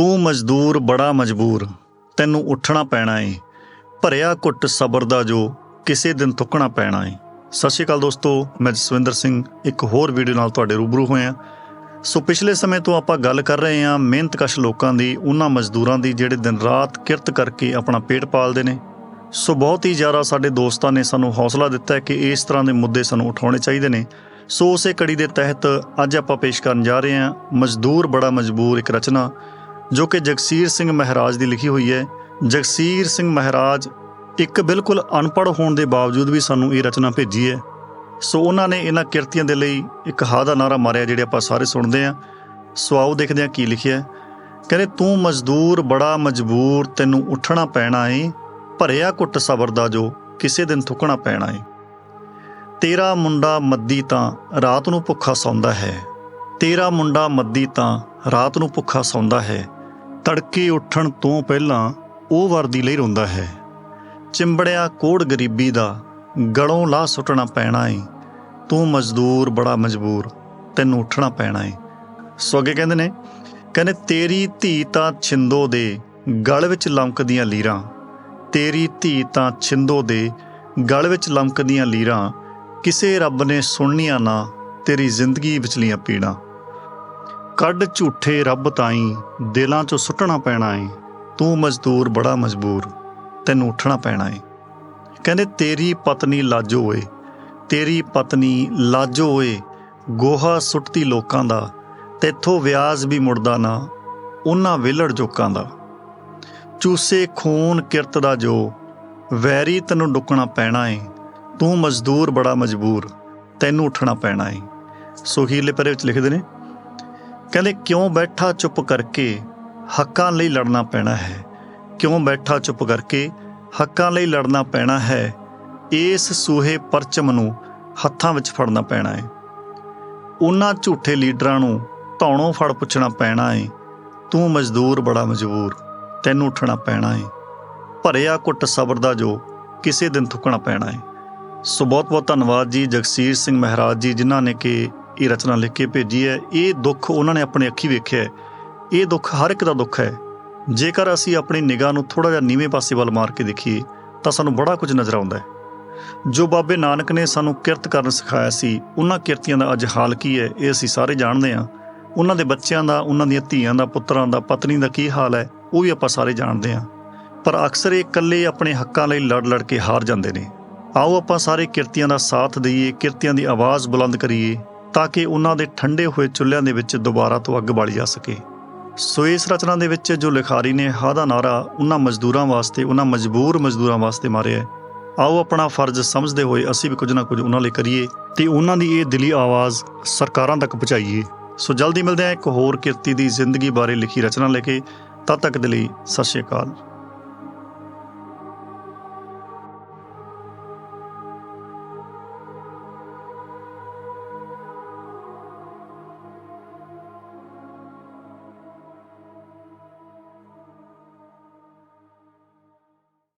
ਤੂੰ ਮਜ਼ਦੂਰ ਬੜਾ ਮਜਬੂਰ, ਤੈਨੂੰ ਉੱਠਣਾ ਪੈਣਾ ਏ। ਭਰਿਆ ਘੁੱਟ ਸਬਰ ਦਾ ਜੋ ਕਿਸੇ ਦਿਨ ਤੁਕਣਾ ਪੈਣਾ ਏ। ਸਤਿ ਸ਼੍ਰੀ ਅਕਾਲ ਦੋਸਤੋ, ਮੈਂ ਜਸਵਿੰਦਰ ਸਿੰਘ, ਇੱਕ ਹੋਰ ਵੀਡੀਓ ਨਾਲ ਤੁਹਾਡੇ ਰੂਬਰੂ ਹੋਇਆ ਸੋ ਪਿਛਲੇ ਸਮੇਂ ਤੋਂ ਆਪਾਂ ਗੱਲ ਕਰ ਰਹੇ ਹਾਂ ਮਿਹਨਤਕਸ਼ ਲੋਕਾਂ ਦੀ, ਉਹਨਾਂ ਮਜ਼ਦੂਰਾਂ ਦੀ ਜਿਹੜੇ ਦਿਨ ਰਾਤ ਕਿਰਤ ਕਰਕੇ ਆਪਣਾ ਪੇਟ ਪਾਲਦੇ ਨੇ। ਸੋ ਬਹੁਤ ਹੀ ਜ਼ਿਆਦਾ ਸਾਡੇ ਦੋਸਤਾਂ ਨੇ ਸਾਨੂੰ ਹੌਸਲਾ ਦਿੱਤਾ ਹੈ ਕਿ ਇਸ ਤਰ੍ਹਾਂ ਦੇ ਮੁੱਦੇ ਸਾਨੂੰ ਉਠਾਉਣੇ ਚਾਹੀਦੇ ਨੇ। ਸੋ ਉਸੇ ਕੜੀ ਦੇ ਤਹਿਤ ਅੱਜ ਆਪਾਂ ਪੇਸ਼ ਕਰਨ ਜਾ ਰਹੇ ਹਾਂ ਮਜ਼ਦੂਰ ਬੜਾ ਮਜਬੂਰ ਇੱਕ ਰਚਨਾ। ਜੋ ਕਿ ਜਗਸੀਰ ਸਿੰਘ ਮਹਾਰਾਜ ਦੀ ਲਿਖੀ ਹੋਈ ਹੈ। ਜਗਸੀਰ ਸਿੰਘ ਮਹਾਰਾਜ ਇੱਕ ਬਿਲਕੁਲ ਅਨਪੜ੍ਹ ਹੋਣ ਦੇ ਬਾਵਜੂਦ ਵੀ ਸਾਨੂੰ ਇਹ ਰਚਨਾ ਭੇਜੀ ਹੈ। ਸੋ ਉਹਨਾਂ ਨੇ ਇਹਨਾਂ ਕਿਰਤੀਆਂ ਦੇ ਲਈ ਇੱਕ ਹਾ ਦਾ ਨਾਰਾ ਮਾਰਿਆ, ਜਿਹੜੇ ਆਪਾਂ ਸਾਰੇ ਸੁਣਦੇ ਹਾਂ। ਸੋ ਆਓ ਦੇਖਦੇ ਹਾਂ ਕੀ ਲਿਖਿਆ ਕਹਿੰਦੇ, ਤੂੰ ਮਜ਼ਦੂਰ, ਬੜਾ ਮਜਬੂਰ, ਤੈਨੂੰ ਉੱਠਣਾ ਪੈਣਾ ਏ, ਭਰਿਆ ਘੁੱਟ ਸਬਰ ਦਾ ਜੋ, ਕਿਸੇ ਦਿਨ ਥੁੱਕਣਾ ਪੈਣਾ ਏ। ਤੇਰਾ ਮੁੰਡਾ ਮੱਦੀ ਤਾਂ ਰਾਤ ਨੂੰ ਭੁੱਖਾ ਸੌਂਦਾ ਹੈ। ਤੇਰਾ ਮੁੰਡਾ ਮੱਦੀ ਤਾਂ ਰਾਤ ਨੂੰ ਭੁੱਖਾ ਸੌਂਦਾ ਹੈ। ਤੜਕੇ ਉੱਠਣ ਤੋਂ ਪਹਿਲਾਂ ਉਹ ਵਰਦੀ ਲਈ ਰੋਂਦਾ ਹੈ। ਚਿੰਬੜਿਆ ਕੋੜ ਗਰੀਬੀ ਦਾ ਗਲੋਂ ਲਾਹ ਸੁੱਟਣਾ ਪੈਣਾ ਏ। ਤੂੰ ਮਜ਼ਦੂਰ ਬੜਾ ਮਜਬੂਰ, ਤੈਨੂੰ ਉੱਠਣਾ ਪੈਣਾ ਏ। ਸੋ ਅੱਗੇ ਕਹਿੰਦੇ ਨੇ, ਕਹਿੰਦੇ, ਤੇਰੀ ਧੀ ਤਾਂ ਛਿੰਦੋ ਦੇ ਗਲ ਵਿੱਚ ਲੰਕਦੀਆਂ ਲੀਰਾਂ। ਤੇਰੀ ਧੀ ਤਾਂ ਛਿੰਦੋ ਦੇ ਗਲ ਵਿੱਚ ਲੰਕਦੀਆਂ ਲੀਰਾਂ। ਕਿਸੇ ਰੱਬ ਨੇ ਸੁਣਨੀਆਂ ਨਾ, ਤੇਰੀ ਜ਼ਿੰਦਗੀ ਵਿਚਲੀਆਂ ਪੀੜਾਂ। ਕੱਢ ਝੂਠੇ ਰੱਬ ਤਾਈਂ, ਦਿਲਾਂ 'ਚੋਂ ਸੁੱਟਣਾ ਪੈਣਾ ਏ। ਤੂੰ ਮਜ਼ਦੂਰ ਬੜਾ ਮਜਬੂਰ, ਤੈਨੂੰ ਉੱਠਣਾ ਪੈਣਾ ਏ। ਕਹਿੰਦੇ, ਤੇਰੀ ਪਤਨੀ ਲਾਜੋ ਏ ਤੇਰੀ ਪਤਨੀ ਲਾਜੋ ਏ ਗੋਹਾ ਸੁੱਟਦੀ ਲੋਕਾਂ ਦਾ, ਤੇਥੋਂ ਵਿਆਜ ਵੀ ਮੁੜਦਾ ਨਾ, ਉਹਨਾਂ ਵਿਲੜ ਜੋਕਾਂ ਦਾ। ਚੂਸੇ ਖੂਨ ਕਿਰਤ ਦਾ ਜੋ, ਵੈਰੀ ਤੈਨੂੰ ਡੁੱਕਣਾ ਪੈਣਾ ਏ। ਤੂੰ ਮਜ਼ਦੂਰ ਬੜਾ ਮਜਬੂਰ, ਤੈਨੂੰ ਉੱਠਣਾ ਪੈਣਾ ਏ। ਸੋ ਹੀਲੇ ਪਰੇ ਵਿੱਚ ਲਿਖਦੇ ਨੇ ਕਹਿੰਦੇ, ਕਿਉਂ ਬੈਠਾ ਚੁੱਪ ਕਰਕੇ ਹੱਕਾਂ ਲਈ ਲੜਨਾ ਪੈਣਾ ਹੈ? ਕਿਉਂ ਬੈਠਾ ਚੁੱਪ ਕਰਕੇ ਹੱਕਾਂ ਲਈ ਲੜਨਾ ਪੈਣਾ ਹੈ? ਇਸ ਸੂਹੇ ਪਰਚਮ ਨੂੰ ਹੱਥਾਂ ਵਿੱਚ ਫੜਨਾ ਪੈਣਾ ਹੈ। ਉਹਨਾਂ ਝੂਠੇ ਲੀਡਰਾਂ ਨੂੰ ਧੌਣੋਂ ਫੜ ਪੁੱਛਣਾ ਪੈਣਾ ਏ ਤੂੰ ਮਜ਼ਦੂਰ, ਬੜਾ ਮਜਬੂਰ, ਤੈਨੂੰ ਉੱਠਣਾ ਪੈਣਾ ਏ ਭਰਿਆ ਕੁੱਟ ਸਬਰ ਦਾ ਜੋ ਕਿਸੇ ਦਿਨ ਥੁੱਕਣਾ ਪੈਣਾ ਏ ਸੋ ਬਹੁਤ ਬਹੁਤ ਧੰਨਵਾਦ ਜੀ ਜਗਸੀਰ ਸਿੰਘ ਮਹਾਰਾਜ ਜੀ, ਜਿਨ੍ਹਾਂ ਨੇ ਕਿ ਇਹ ਰਚਨਾ ਲਿਖ ਕੇ ਭੇਜੀ ਹੈ। ਇਹ ਦੁੱਖ ਉਹਨਾਂ ਨੇ ਆਪਣੇ ਅੱਖੀ ਵੇਖਿਆ ਹੈ। ਇਹ ਦੁੱਖ ਹਰ ਇੱਕ ਦਾ ਦੁੱਖ ਹੈ। ਜੇਕਰ ਅਸੀਂ ਆਪਣੀ ਨਿਗਾਹ ਨੂੰ ਥੋੜਾ ਜਿਹਾ ਨੀਵੇਂ ਪਾਸੇ ਵੱਲ ਮਾਰ ਕੇ ਦੇਖੀਏ, ਤਾਂ ਸਾਨੂੰ ਬੜਾ ਕੁਝ ਨਜ਼ਰ ਆਉਂਦਾ ਹੈ। ਜੋ ਬਾਬੇ ਨਾਨਕ ਨੇ ਸਾਨੂੰ ਕਿਰਤ ਕਰਨ ਸਿਖਾਇਆ ਸੀ, ਉਹਨਾਂ ਕਿਰਤੀਆਂ ਦਾ ਅੱਜ ਹਾਲ ਕੀ ਹੈ, ਇਹ ਅਸੀਂ ਸਾਰੇ ਜਾਣਦੇ ਹਾਂ। ਉਹਨਾਂ ਦੇ ਬੱਚਿਆਂ ਦਾ, ਉਹਨਾਂ ਦੀਆਂ ਧੀਆਂ ਦਾ, ਪੁੱਤਰਾਂ ਦਾ, ਪਤਨੀ ਦਾ ਕੀ ਹਾਲ ਹੈ, ਉਹ ਵੀ ਆਪਾਂ ਸਾਰੇ ਜਾਣਦੇ ਹਾਂ। ਪਰ ਅਕਸਰ ਇਹ ਇਕੱਲੇ ਆਪਣੇ ਹੱਕਾਂ ਲਈ ਲੜ ਲੜ ਕੇ ਹਾਰ ਜਾਂਦੇ ਨੇ। ਆਓ ਆਪਾਂ ਸਾਰੇ ਕਿਰਤੀਆਂ ਦਾ ਸਾਥ ਦਈਏ, ਕਿਰਤੀਆਂ ਦੀ ਆਵਾਜ਼ ਬੁਲੰਦ ਕਰੀਏ। ਤਾਂ ਕਿ ਉਹਨਾਂ ਦੇ ਠੰਡੇ ਹੋਏ ਚੁੱਲ੍ਹਿਆਂ ਦੇ ਵਿੱਚ ਦੁਬਾਰਾ ਤੋਂ ਅੱਗ ਬਾਲੀ ਜਾ ਸਕੇ। ਸੋ ਇਸ ਰਚਨਾ ਦੇ ਵਿੱਚ ਜੋ ਲਿਖਾਰੀ ਨੇ ਹਾ ਦਾ ਨਾਰਾ ਉਹਨਾਂ ਮਜ਼ਦੂਰਾਂ ਵਾਸਤੇ, ਉਹਨਾਂ ਮਜਬੂਰ ਮਜ਼ਦੂਰਾਂ ਵਾਸਤੇ ਮਾਰਿਆ ਆਓ ਆਪਣਾ ਫਰਜ਼ ਸਮਝਦੇ ਹੋਏ ਅਸੀਂ ਵੀ ਕੁਝ ਨਾ ਕੁਝ ਉਹਨਾਂ ਲਈ ਕਰੀਏ ਤੇ ਉਹਨਾਂ ਦੀ ਇਹ ਦਿਲੀ ਆਵਾਜ਼ ਸਰਕਾਰਾਂ ਤੱਕ ਪਹੁੰਚਾਈਏ। ਸੋ ਜਲਦੀ ਮਿਲਦੇ ਹਾਂ ਇੱਕ ਹੋਰ ਕਿਰਤੀ ਦੀ ਜ਼ਿੰਦਗੀ ਬਾਰੇ ਲਿਖੀ ਰਚਨਾ ਲੈ ਕੇ। ਤਦ ਤੱਕ ਦੇ ਲਈ ਸਤਿ ਸ਼੍ਰੀ ਅਕਾਲ।